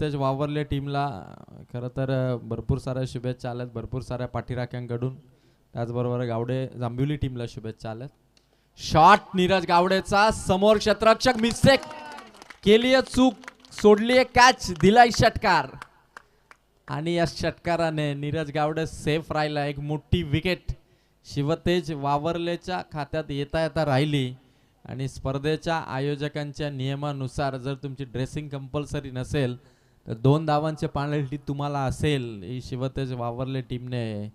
तेज वावरले टीमला. खरं तर भरपूर साऱ्या शुभेच्छा आल्यात. भरपूर साऱ्या पाठीराख्यांकडून. त्याचबरोबर गावडे जांभिवली टीमला शुभेच्छा आल्यात. शॉट नीरज गावडेचा समोर क्षेत्ररक्षक मिस्टेक केली आहे चूक सोडली आहे कॅच दिलाय षटकार. आणि या षटकाराने नीरज गावडे सेफ राहिला. एक मोठी विकेट शिवतेज वावरलेच्या खात्यात येता येता राहिली. आणि स्पर्धेच्या आयोजकांच्या नियमानुसार जर तुमची ड्रेसिंग कंपल्सरी नसेल तर दोन धावांचे पेनल्टी तुम्हाला असेल. ही शिवतेज वावरले टीमने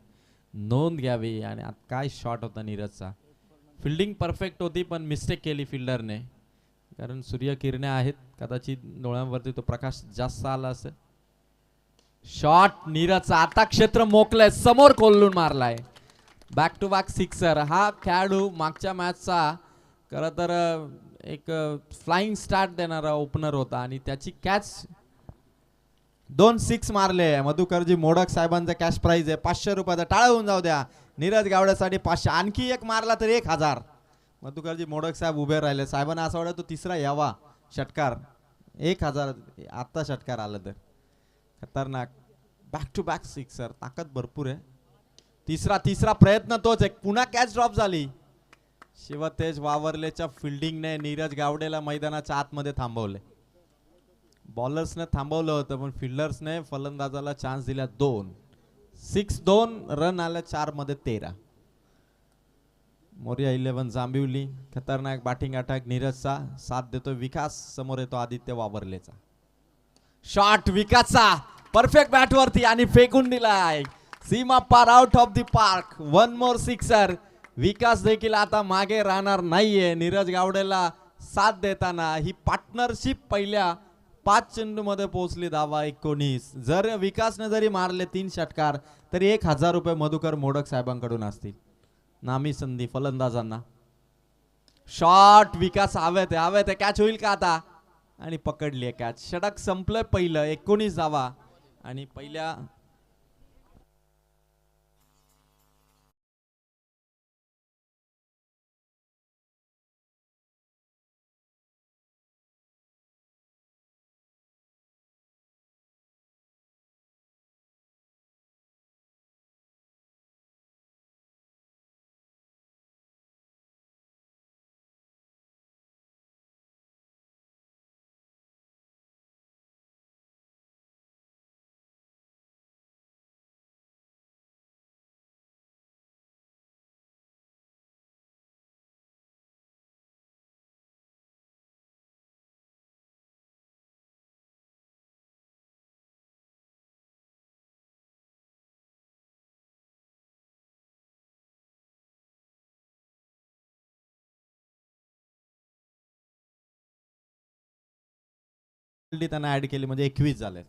नोंद घ्यावी आणि आता काय शॉट होता नीरजचा. फिल्डिंग परफेक्ट होती पण मिस्टेक केली फिल्डरने कारण सूर्यकिरणे आहेत. कदाचित डोळ्यांवरती तो प्रकाश जास्त आला असेल. शॉट नीरजचा आता क्षेत्र मोकलंय. समोर कोल्लून मारलाय. बॅक टू बॅक सिक्सर हा खेळाडू मागच्या मॅचचा खरं तर एक फ्लाइंग स्टार्ट देणारा ओपनर होता आणि त्याची कॅच दोन सिक्स मारले. मधुकरजी मोडक साहेबांचा कॅश प्राईज आहे. पाचशे रुपयाचा टाळा होऊन जाऊ द्या. नीरज गावड्यासाठी पाचशे. आणखी एक मारला तर एक हजार. मधुकरजी मोडक साहेब उभे राहिले. साहेबांना असं वाटतं तो तिसरा यावा. षटकार. एक हजार. आत्ता षटकार आलं तर. खतरनाक. बॅक टू बॅक सिक्सर ताकद भरपूर आहे. तिसरा तिसरा प्रयत्न तोच आहे. पुन्हा कॅच ड्रॉप झाली. शिवतेज वावरलेच्या फिल्डिंगने नीरज गावडेला मैदानाच्या आतमध्ये थांबवले. बॉलर्सने थांबवलं होतं पण फिल्डर्सने फलंदाजाला चान्स दिला दोन. सिक्स दोन रन आल्या चारमध्ये तेरा. मोर्या इलेव्हन जांभिवली खतरनाक बॅटिंग अटॅक नीरजचा. साथ देतो विकास समोर येतो आदित्य वावरलेचा. शॉट विकासचा. परफेक्ट बॅटवरती आणि फेकून दिलाय. सीमा पार out of the park one more sixer Vikas देखील आता मागे राहणार नाहीये. नीरज गावडेला साथ देताना ही पार्टनरशिप पहिल्या पाच चेंडूमध्ये पोहोचली धावा एकोणीस. जर विकासने जरी मारले तीन षटकार तरी एक हजार रुपये मधुकर मोडक साहेबांकडून असतील. नामी संधी फलंदाजांना. शॉट विकास हवेत आहे हवेत कॅच होईल का आता? आणि पकडली आहे कॅच षटक संपलं पहिलं एकोणीस धावा. आणि पहिल्या त्यांना ऍड केली म्हणजे एकवीस झाले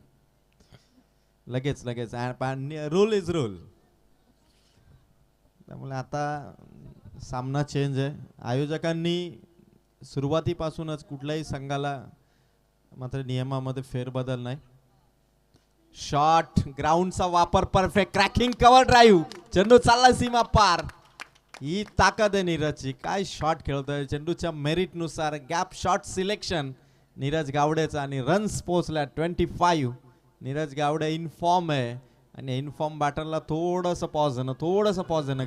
लगेच लगेच. रूल इज रूल त्यामुळे आता सामना चेंज आहे. आयोजकांनी सुरुवातीपासूनच कुठल्याही संघाला मात्र नियमामध्ये फेरबदल नाही. शॉट ग्राउंडचा वापर परफेक्ट क्रॅकिंग कव्हर ड्राईव्ह चेंडू चालला सीमा पार. ही ताकद आहे नीरजची. काय शॉट खेळतोय? चेंडूच्या मेरिटनुसार गॅप शॉट सिलेक्शन नीरज गावडेचा आणि रन्स पोचल्या twenty five Neeraj Gawde in form आहे. आणि इनफॉर्म बॅटरला थोडंसं पॉज देणं थोडंसं पॉज देणं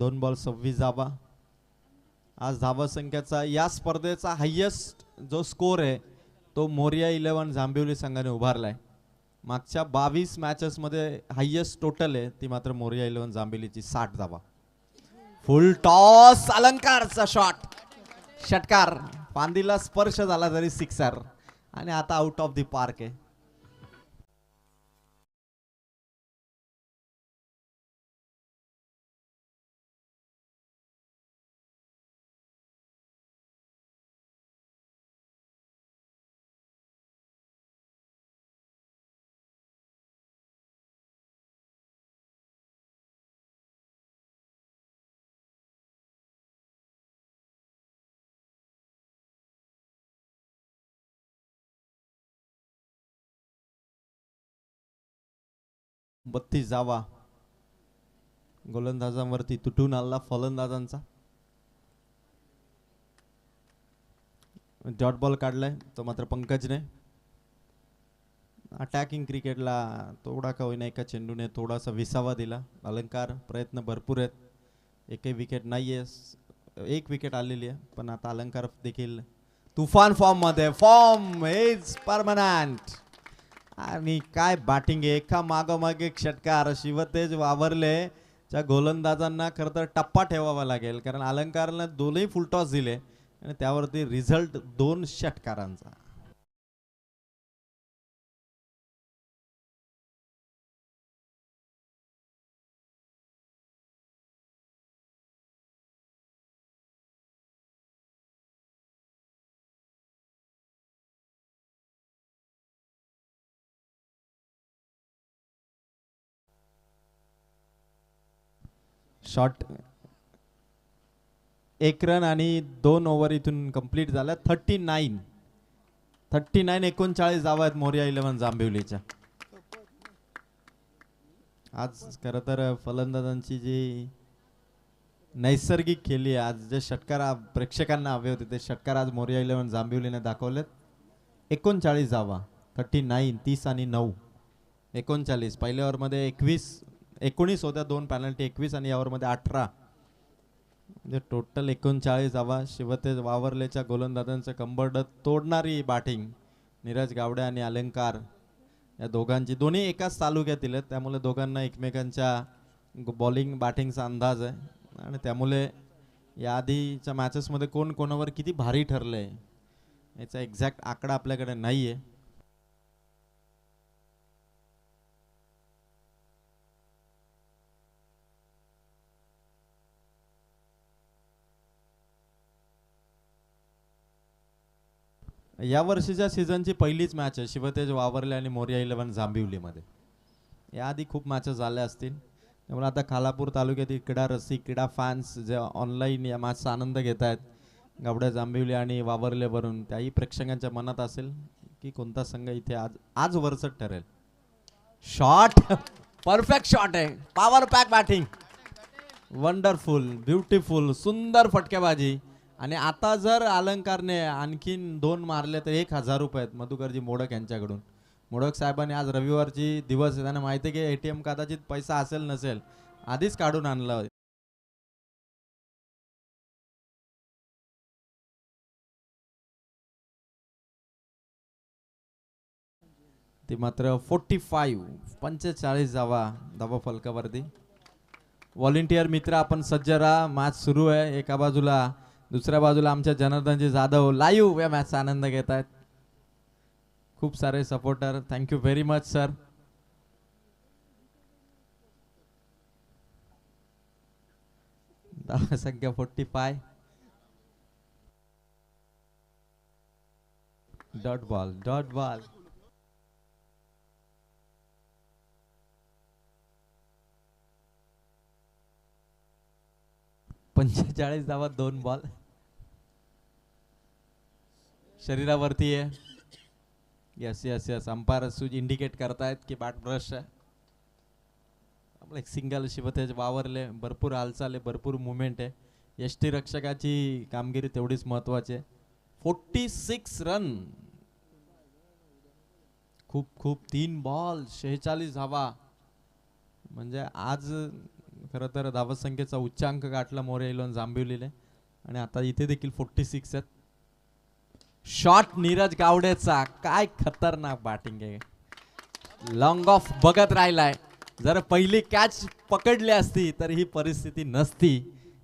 दोन बॉल सव्वीस धावा. आज धावा संख्याचा या स्पर्धेचा हायेस्ट जो स्कोर आहे तो मोरिया इलेव्हन झांबिवली संघाने उभारला आहे मागच्या बावीस मॅचेसमध्ये हायेस्ट टोटल आहे ती मात्र मोरिया इलेव्हन झांबिवलीची साठ धावा. फुल टॉस अलंकारचा शॉट षटकार. पांदीला स्पर्श झाला तरी सिक्सर आणि आता आउट ऑफ दी पार्क आहे. बत्तीस जावा. गोलंदाजांवरती तुटून आला फलंदाजांचा. डॉट बॉल काढलाय तो मात्र पंकजने अटॅकिंग क्रिकेटला थोडा का होईना एका चेंडूने थोडासा विसावा दिला. अलंकार प्रयत्न भरपूर आहेत. एकही विकेट नाही आहे एक विकेट आलेली आहे पण आता अलंकार देखील तुफान फॉर्ममध्ये. फॉर्म इज परमनंट आणि काय बॅटिंग आहे? एका मागोमाग एक षटकार शिवतेज वावरले. त्या गोलंदाजांना खरं तर टप्पा ठेवावा लागेल. कारण अलंकारला दोनही फुलटॉस दिले. आणि त्यावरती रिझल्ट दोन षटकारांचा. शॉर्ट एक रन आणि दोन ओव्हर इथून कंप्लीट झाल्या थर्टी नाईन. थर्टी नाईन एकोणचाळीस धावा आहेत मोर्या इलेव्हन जांभिवलीच्या आज खरं तर फलंदाजांची जी नैसर्गिक खेळी आहे आज जे षटकार प्रेक्षकांना हवे होते ते षटकार आज मोर्या इलेव्हन जांभिवलीने दाखवलेत. एकोणचाळीस धावा थर्टी नाईन तीस आणि नऊ. एकोणचाळीस पहिल्या ओव्हरमध्ये एकवीस एकोणीस होत्या दोन पॅनल्टी एकवीस आणि यावरमध्ये अठरा. म्हणजे टोटल एकोणचाळीस धावा. शिवतेज वावरलेच्या गोलंदाजांचं कंबर्ड तोडणारी बॅटिंग नीरज गावडे आणि अलंकार या दोघांची. दोन्ही एकाच तालुक्यातील आहेत. त्यामुळे दोघांना एकमेकांच्या बॉलिंग बॅटिंगचा अंदाज आहे. आणि त्यामुळे या आधीच्या मॅचेसमध्ये कोण कोणावर किती भारी ठरलंय याचा एक्झॅक्ट आकडा आपल्याकडे नाही आहे या वर्षीच्या सीझनची पहिलीच मॅच आहे. शिवतेज वावरले आणि मोरिया इलेव्हन जांभिवलीमध्ये याआधी खूप मॅचेस झाल्या असतील. त्यामुळे आता खालापूर तालुक्यातील क्रीडा रसिक क्रीडा फॅन्स जे ऑनलाईन या मॅचचा आनंद घेत आहेत गावड्या जांभिवली आणि वावरलेवरून त्याही प्रेक्षकांच्या मनात असेल की कोणता संघ इथे आज आज वरचट ठरेल. शॉट परफेक्ट शॉट आहे. Power pack batting wonderful beautiful सुंदर फटकेबाजी. आणि आता जर अलंकारने आणखीन दोन मारले तर एक हजार रुपये आहेत मधुकरजी मोडक यांच्याकडून. मोडक साहेबांनी आज रविवारची दिवस आहे. त्यांना माहिती आहे की एटीएम कदाचित पैसा असेल नसेल आधीच काढून आणलं. ते मात्र फोर्टी फाईव्ह पंचेचाळीस जावा धावा फलकावरती. व्हॉलेंटियर मित्र आपण सज्ज राहा. मॅच सुरू आहे. एका बाजूला दुसऱ्या बाजूला आमच्या जनार्दनजी जाधव लाईव्ह या मॅचचा आनंद घेत आहेत. खूप सारे supporter thank you very much sir संख्या forty five dot ball dot ball पंचेचाळीस धावा दोन बॉल शरीरावरती आहे. यस यस यस अंपायर सूज इंडिकेट करतायत की बॅट ब्रश आहे. आपलं एक सिंगल शिवतेज वावरले भरपूर हालचाल आहे भरपूर मुवमेंट आहे. यष्टी रक्षकाची कामगिरी तेवढीच महत्वाची आहे. फोर्टी सिक्स रन खूप खूप तीन बॉल शेहेचाळीस धावा. म्हणजे आज खरं तर धावसंख्येचा उच्चांक गाठला मोरे इलोन जांभिवलीने आणि आता इथे देखील फोर्टी सिक्स आहेत. शॉट नीरज गावडेचा काय खतरनाक बॅटिंग आहे. लॉंग ऑफ बघत राहिलाय. जर पहिली कॅच पकडली असती तर ही परिस्थिती नसती.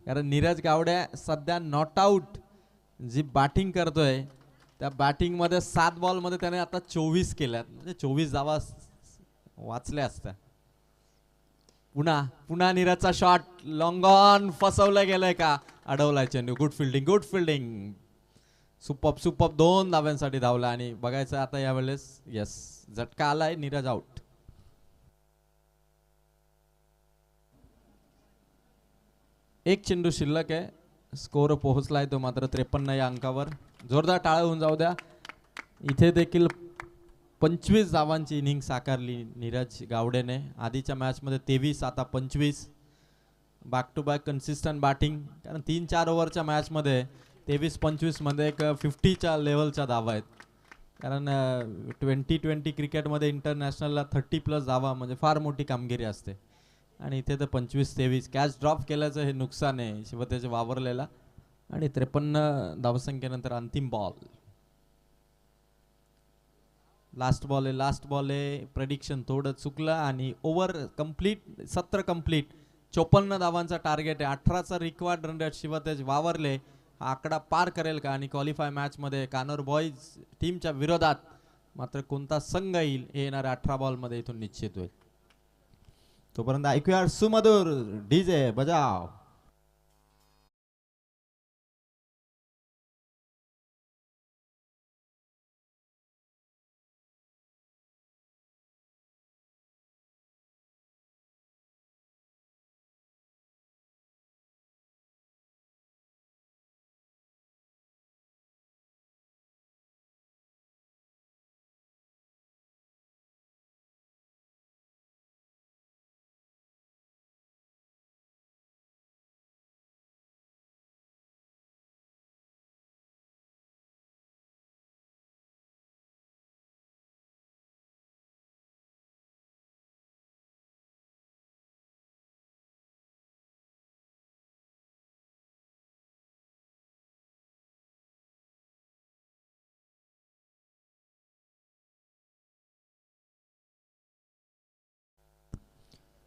कारण नीरज गावडे सध्या नॉट आऊट जी बॅटिंग करतोय त्या बॅटिंगमध्ये सात बॉलमध्ये त्याने आता चोवीस केल्यात. म्हणजे चोवीस धावा वाचल्या असत्या. पुन्हा पुन्हा नीरजचा शॉट लॉंग ऑन फसवलं गेलंय का? अडवलाय चेंडू. गुड फिल्डिंग गुड फिल्डिंग सुपप सुपप दोन धाव्यांसाठी धावला आणि बघायचं आता यावेळेस येस झटका आलाय नीरज आउट एक चेंडू शिल्लक आहे. स्कोर पोहोचलाय तो मात्र त्रेपन्न या अंकावर. जोरदार टाळा होऊन जाऊ द्या. इथे देखील पंचवीस धावांची इनिंग साकारली नीरज गावडेने. आधीच्या मॅचमध्ये तेवीस आता पंचवीस. Back to back consistent batting कारण तीन चार ओव्हरच्या मॅचमध्ये तेवीस पंचवीसमध्ये एक फिफ्टीच्या लेवलच्या धावा आहेत. कारण ट्वेंटी ट्वेंटी क्रिकेटमध्ये इंटरनॅशनलला थर्टी प्लस धावा म्हणजे फार मोठी कामगिरी असते. आणि इथे तर पंचवीस तेवीस कॅच ड्रॉप केल्याचं हे नुकसान आहे. शिवतेचे वावरलेला. आणि त्रेपन्न धावसंख्येनंतर अंतिम बॉल लास्ट बॉल आहे. लास्ट बॉल आहे. प्रेडिक्शन थोडं चुकलं आणि ओव्हर कंप्लीट सत्र कंप्लीट चोपन्न धावांचा टार्गेट आहे. अठराचा required run rate Shivtej Vavarle. आकडा पार करेल का? आणि क्वालिफाय मॅचमध्ये कानोर बॉईज टीमच्या विरोधात मात्र कोणता संघ येईल हे येणाऱ्या अठरा बॉलमध्ये इथून निश्चित होईल. तोपर्यंत ऐकूया सुमधुर डीजे बजाव.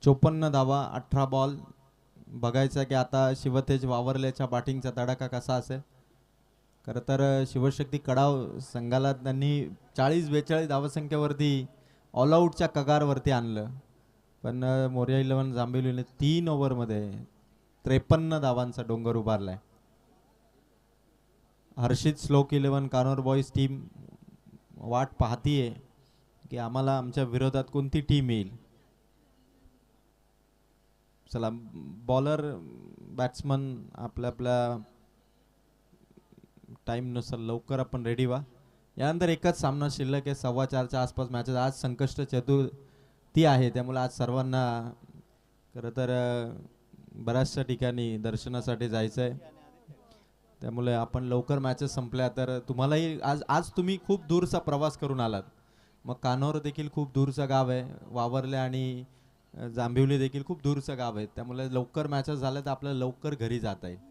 चोपन्न धावा अठरा बॉल बघायचं की आता शिवतेज वावरल्याच्या बॅटिंगचा तडाखा कसा असेल. खरं तर शिवशक्ती कडाव संघाला त्यांनी चाळीस बेचाळीस धावसंख्येवरती ऑलआउटच्या कगारवरती आणलं. पण मोर्या इलेव्हन जांभिवलीने तीन ओव्हरमध्ये त्रेपन्न धावांचा डोंगर उभारला आहे Harshit Shlok eleven Kanor boys team वाट पाहतीये की आम्हाला आमच्या विरोधात कोणती टीम येईल. चला बॉलर बॅट्समन आपल्या आपल्या टाईमनुसार लवकर आपण रेडी व्हा. यानंतर एकच सामना शिल्लक आहे सव्वा चारच्या आसपास मॅचेस आज संकष्ट चतुर्थी आहे त्यामुळे आज सर्वांना खरं तर बऱ्याचशा ठिकाणी दर्शनासाठी जायचं आहे त्यामुळे आपण लवकर मॅचेस संपल्या तर तुम्हालाही आज आज तुम्ही खूप दूरचा प्रवास करून आलात. मग कानोर देखील खूप दूरचं गाव आहे वावरले आणि जांभिवली देखील खूप दूरचं गाव आहे. त्यामुळे लवकर मॅचेस झाल्या तर आपल्याला लवकर घरी जाता येईल.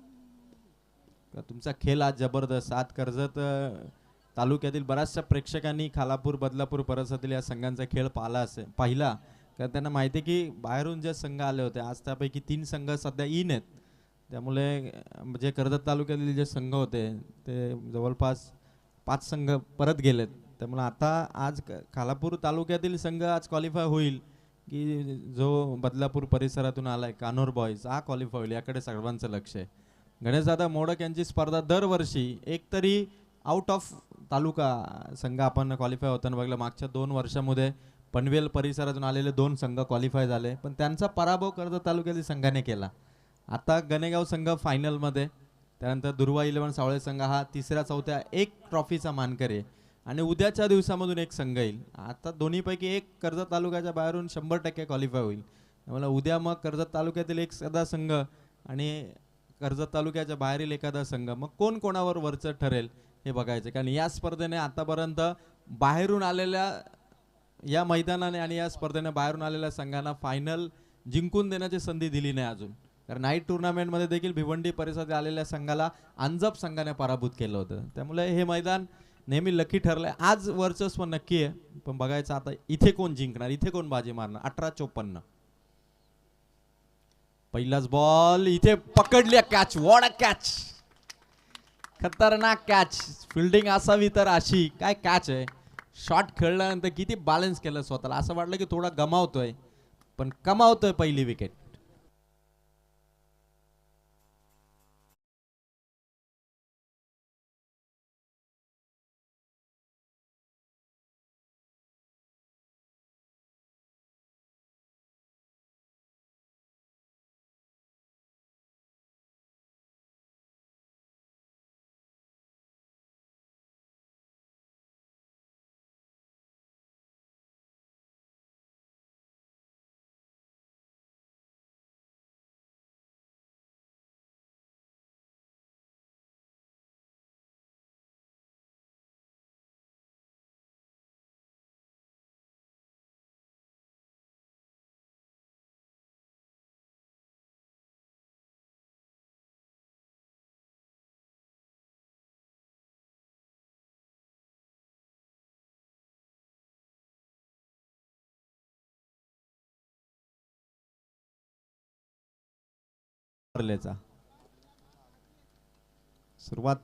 तुमचा खेळ आज जबरदस्त. आज कर्जत तालुक्यातील बऱ्याचशा प्रेक्षकांनी खालापूर बदलापूर परिसरातील या संघांचा खेळ पाहिला असेल पाहिला. कारण त्यांना माहिती आहे की बाहेरून जे संघ आले होते आज त्यापैकी तीन संघ सध्या इन आहेत. त्यामुळे जे कर्जत तालुक्यातील जे संघ होते ते जवळपास पाच संघ परत गेलेत. त्यामुळे आता आज खालापूर तालुक्यातील संघ आज क्वालिफाय होईल. की जो बदलापूर परिसरातून आलाय कानोर बॉईज हा क्वालिफाय होईल याकडे सर्वांचं लक्ष आहे. गणेशदादा मोडक यांची स्पर्धा दरवर्षी एक तरी आउट ऑफ तालुका संघ आपण क्वालिफाय होताना बघलं मागच्या दोन वर्षामध्ये पनवेल परिसरातून आलेले दोन संघ क्वालिफाय झाले. पण त्यांचा पराभव कर्जत तालुक्यातील संघाने केला. आता गणेगाव संघ फायनलमध्ये त्यानंतर दुर्वा इलेव्हन सावळे संघ हा तिसऱ्या चौथ्या एक ट्रॉफीचा मानकरी आहे. आणि उद्याच्या दिवसामधून एक संघ येईल. आता दोन्हीपैकी एक कर्जत तालुक्याच्या बाहेरून शंभर टक्के क्वालिफाय होईल. मला उद्या मग कर्जत तालुक्यातील एक सदा संघ आणि कर्जत तालुक्याच्या बाहेरील एखादा संघ. मग कोण कोणावर वरचं ठरेल हे बघायचं. कारण या स्पर्धेने आतापर्यंत बाहेरून आलेल्या या मैदानाने आणि या स्पर्धेने बाहेरून आलेल्या संघांना फायनल जिंकून देण्याची संधी दिली नाही अजून. कारण नाईट टुर्नामेंटमध्ये देखील भिवंडी परिसरात आलेल्या संघाला अंजप संघाने पराभूत केलं होतं. त्यामुळे हे मैदान नेहमी लकी ठरलंय. आज वर्चस्व नक्की आहे. पण बघायचं आता इथे कोण जिंकणार? इथे कोण बाजी मारणार? अठरा चोपन्न. पहिलाच बॉल इथे पकडली कॅच वॉड अ कॅच खतरनाक कॅच फिल्डिंग असावी तर अशी. काय कॅच आहे? शॉट खेळल्यानंतर किती बॅलन्स केलं स्वतःला? असं वाटलं की थोडा गमावतोय. पण कमावतोय पहिली विकेट वापरल्याचा. सुरुवात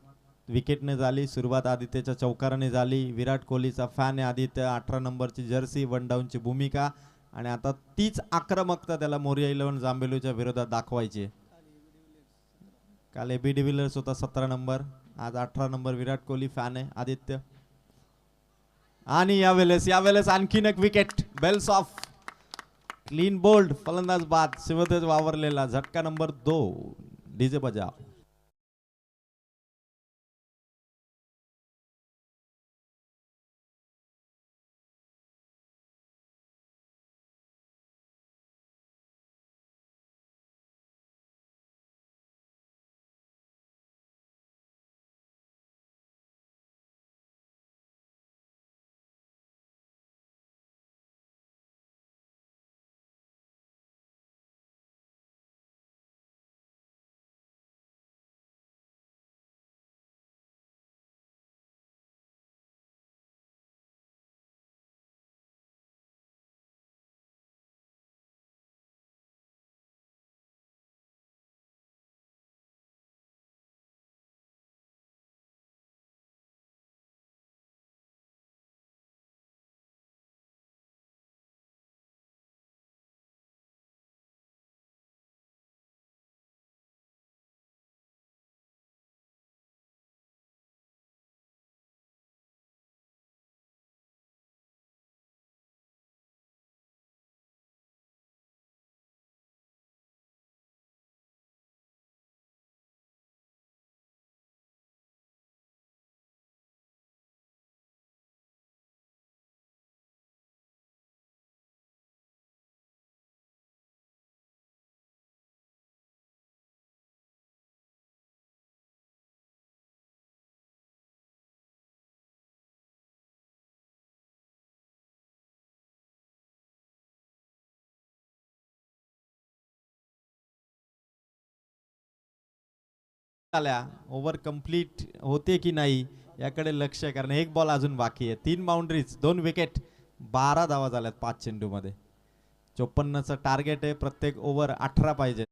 विकेटने झाली सुरुवात आदित्यच्या चौकाराने झाली. विराट कोहलीचा फॅन आहे आदित्य अठरा नंबरची जर्सी वन डाऊनची भूमिका आणि आता तीच आक्रमकता त्याला मोरिया इलेव्हन जांबेलूच्या विरोधात दाखवायची काल ए बी डिव्हिलर्स होता सतरा नंबर. आज अठरा नंबर विराट कोहली फॅन आहे आदित्य. आणि यावेळेस यावेळेस आणखीन एक wicket bails off clean bowled फलंदाज बाद शिवतेज वावरलेला झटका नंबर दो डीजे बजाव. आल्या ओव्हर कंप्लीट होते की नाही याकडे लक्ष आहे. कारण एक बॉल अजून बाकी आहे. तीन बाउंड्रीज दोन विकेट बारा धावा झाल्यात पाच चेंडूमध्ये. चोपन्नचं टार्गेट आहे. प्रत्येक ओव्हर अठरा पाहिजे.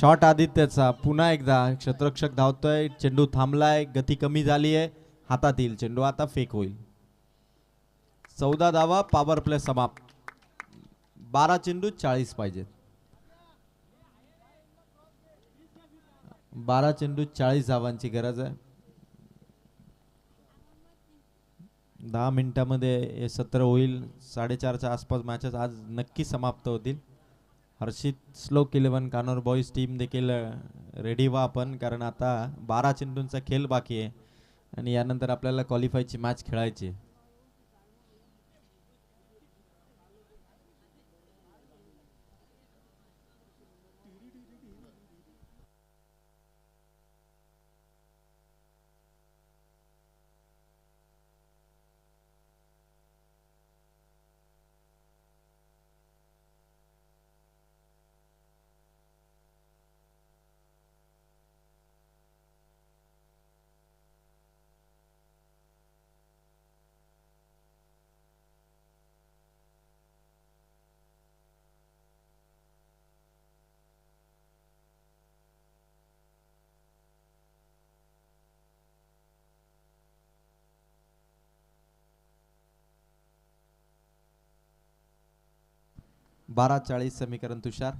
शॉट आदित्यचा पुन्हा एकदा क्षेत्ररक्षक धावतोय. चेंडू थांबलाय गती कमी झाली आहे. हातात येईल चेंडू आता फेक होईल. चौदा धावा पॉवर प्ले समाप्त. बारा चेंडू चाळीस पाहिजेत. बारा चेंडू चाळीस धावांची गरज आहे. दहा मिनिटामध्ये हे सत्र होईल. साडेचारच्या आसपास मॅचेस आज नक्की समाप्त होतील. Harshit Shlok eleven Kanor boys team देखील रेडी व्हा आपण. कारण आता बारा चेंडूंचा खेळ बाकी आहे. आणि यानंतर आपल्याला क्वालिफायची मॅच खेळायची आहे. बारा चाळीस समीकरण तुषार.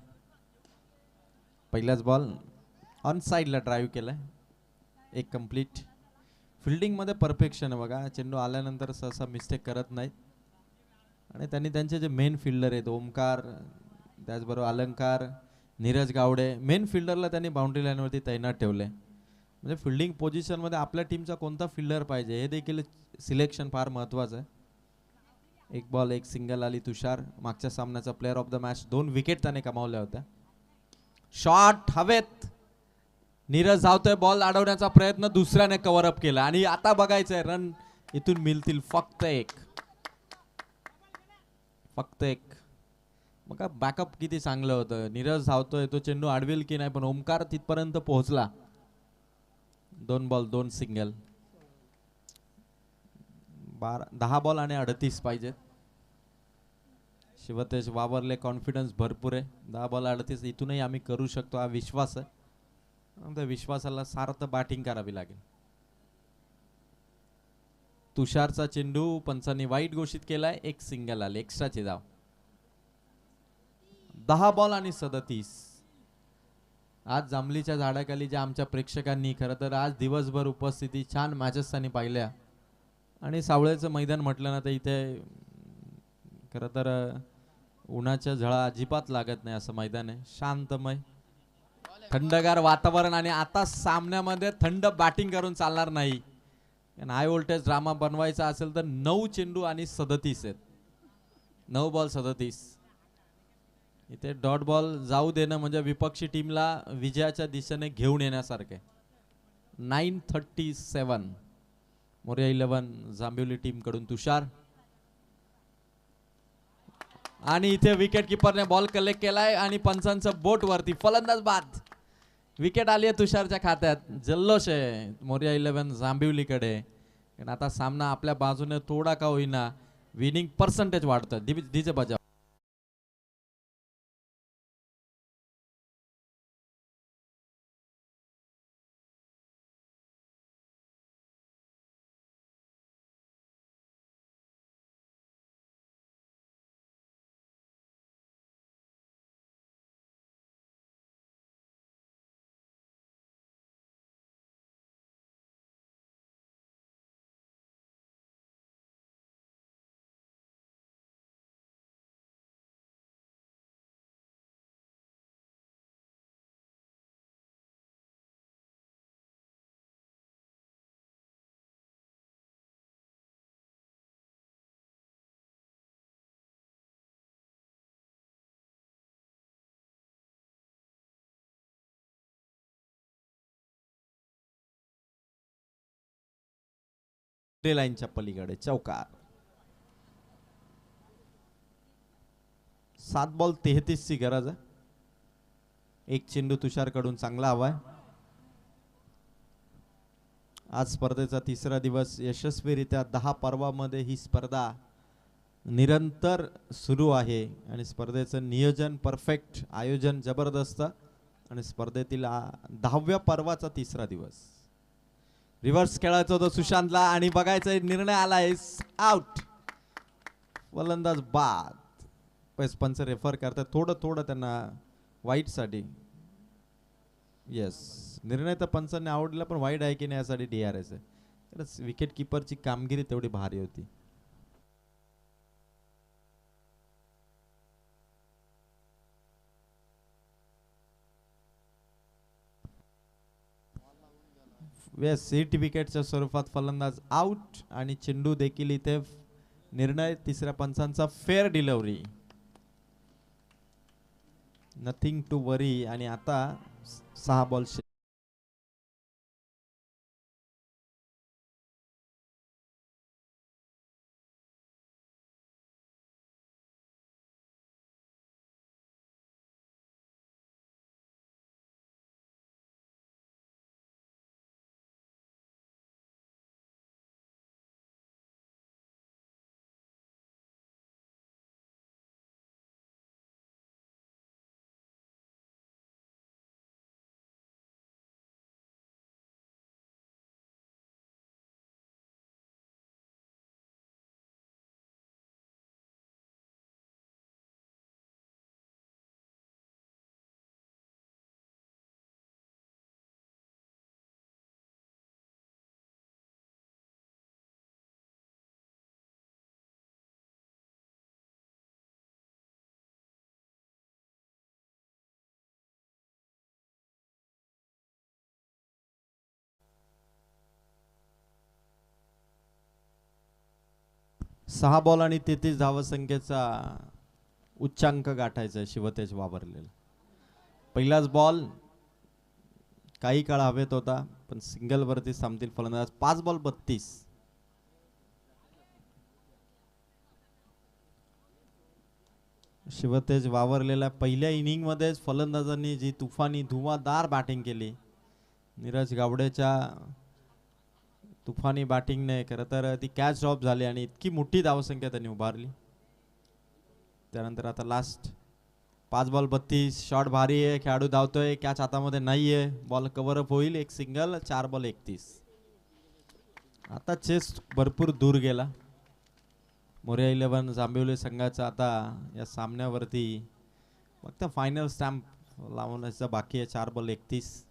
पहिलाच बॉल ऑन साईडला ड्राईव्ह केलाय. एक कंप्लीट फिल्डिंगमध्ये परफेक्शन आहे बघा. चेंडू आल्यानंतर सहसा मिस्टेक करत नाहीत. आणि त्यांनी त्यांचे जे मेन फिल्डर आहेत ओमकार त्याचबरोबर अलंकार नीरज गावडे मेन फिल्डरला त्यांनी बाउंड्री लाईनवरती तैनात ठेवले म्हणजे फिल्डिंग पोझिशनमध्ये आपल्या टीमचा कोणता फिल्डर पाहिजे हे देखील सिलेक्शन फार महत्त्वाचं आहे. एक बॉल एक सिंगल आली तुषार. मागच्या सामन्याचा प्लेअर ऑफ द मॅच दोन विकेट त्याने कमावल्या होत्या. शॉट हवेत. नीरज धावतोय बॉल अडवण्याचा प्रयत्न दुसऱ्याने कव्हरअप केला. आणि आता बघायचंय रन इथून मिळतील फक्त एक. फक्त एक. बघा बॅकअप किती चांगलं होतं? नीरज धावतोय तो चेंडू अडवेल की नाही? पण ओमकार तिथपर्यंत पोहोचला. दोन बॉल दोन सिंगल बारा दहा बॉल आणि अडतीस पाहिजेत. शिवतेज वावरले कॉन्फिडन्स भरपूर आहे. दहा बॉल अडतीस इथूनही आम्ही करू शकतो हा विश्वास आहे. त्या विश्वासाला सार्थ बॅटिंग करावी लागेल. तुषारचा चेंडू पंचांनी वाईट घोषित केलाय एक सिंगल आले एक्स्ट्राचे धाव दहा बॉल आणि सदतीस. आज जांभलीच्या झाडाखाली ज्या आमच्या प्रेक्षकांनी खरं तर आज दिवसभर उपस्थिती छान मॅचेस त्यांनी पाहिल्या. आणि सावळेचं मैदान म्हटलं ना तर इथे खरं तर उन्हाच्या झळा अजिबात लागत नाही असं मैदान आहे. शांतमय थंडगार वातावरण आणि आता सामन्यामध्ये थंड बॅटिंग करून चालणार नाही. कारण हाय व्होल्टेज ड्रामा बनवायचा असेल तर नऊ चेंडू आणि सदतीस आहेत. नऊ बॉल सदतीस. इथे डॉट बॉल जाऊ देणं म्हणजे विपक्षी टीमला विजयाच्या दिशेने घेऊन येण्यासारखे nine thirty seven Morya eleven Jambhivali टीमकडून तुषार. आणि इथे विकेट किपरने बॉल कलेक्ट केलाय आणि पंचांचं बोट वरती फलंदाज बाद. विकेट आली आहे तुषारच्या खात्यात. जल्लोष आहे मोर्या इलेव्हन जांभिवलीकडे. कारण आता सामना आपल्या बाजूने थोडा का होईना विनिंग पर्सेंटेज वाढतं डीजे बजाव लाईनच्या पलीकडे. चौकार. सात बॉल तेहतीस ची गरज आहे. एक चेंडू तुषारकडून चांगला हवा आहे. आज स्पर्धेचा तिसरा दिवस. यशस्वीरित्या दहा पर्वामध्ये ही स्पर्धा निरंतर सुरू आहे आणि स्पर्धेचं नियोजन परफेक्ट आयोजन जबरदस्त आणि स्पर्धेतील दहाव्या पर्वाचा तिसरा दिवस. रिव्हर्स खेळायचं होतं सुशांतला आणि बघायचं निर्णय आलाय. आउट फलंदाज बाद. पैस रेफर करतात. थोडं थोडं त्यांना वाईटसाठी येस निर्णय तर पंचांनी आवडला पण वाईट आहे की नाही यासाठी डी आर एस आहे. खरंच विकेट किपरची कामगिरी तेवढी भारी होती. वेस सीट विकेटच्या स्वरूपात फलंदाज आउट आणि चेंडू देखील इथे निर्णय तिसऱ्या पंचांचा fair delivery nothing to worry आणि आता सहा बॉल सहा बॉल आणि तेहतीस धावसंख्येचा उच्चांक गाठायचा आहे शिवतेज वावरलेला. पहिलाच बॉल काही काळ हवेत होता पण सिंगल वरती थांबतील फलंदाज. पाच बॉल बत्तीस. शिवतेज वावरलेल्या पहिल्या इनिंगमध्येच फलंदाजांनी जी तुफानी धुवादार बॅटिंग केली नीरज गावडेच्या तुफानी बॅटिंगने खरं तर ती कॅच ड्रॉप झाली आणि इतकी मोठी धावसंख्या त्यांनी उभारली. त्यानंतर आता लास्ट पाच बॉल बत्तीस शॉट भारी आहे खेळाडू धावतोय कॅच हातामध्ये नाही आहे बॉल कव्हरअप होईल एक सिंगल चार बॉल एकतीस. आता चेस भरपूर दूर गेला. मोर्या इलेव्हन जांबिवली संघाचा आता या सामन्यावरती फक्त फायनल स्टॅम्प लावण्याचा बाकी आहे चार बॉल एकतीस.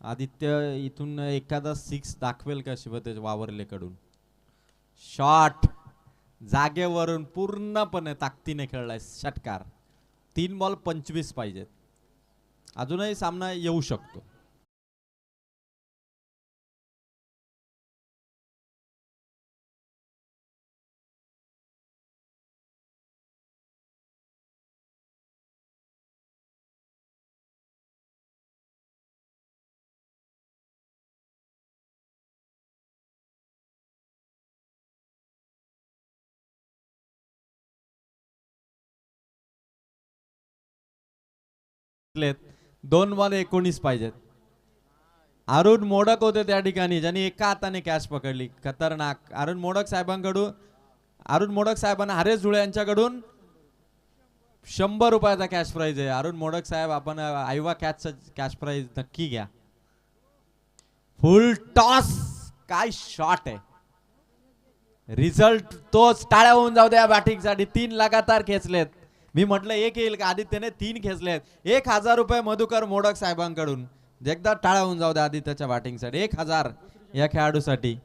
आदित्य इथून एखादा सिक्स दाखवेल का शिवतेज वावरलेकडून? शॉट जागेवरून पूर्णपणे ताकदीने खेळलाय षटकार. तीन बॉल पंचवीस पाहिजेत. अजूनही सामना येऊ शकतो. दोन बॉल एकोणीस पाहिजेत. अरुण मोडक होते त्या ठिकाणी ज्यांनी एका हाताने कॅच पकडली. खतरनाक. अरुण मोडक साहेबांकडून अरुण मोडक साहेबांना हरेश धुळे यांच्याकडून शंभर रुपयाचा कॅश प्राईज आहे. अरुण मोडक साहेब आपण आयवा कॅश कॅश प्राईज नक्की घ्या. फुल टॉस काय शॉट आहे. रिझल्ट तोच टाळ्या होऊन जाऊ द्या. बॅटिंगसाठी तीन लगातार खेचलेत. मी म्हटलं एक येईल का? आदित्यने तीन खेचले आहेत. एक हजार रुपये मधुकर मोडक साहेबांकडून. एकदा टाळा होऊन जाऊ द्या आदित्यच्या बॅटिंगसाठी एक हजार या खेळाडूसाठी.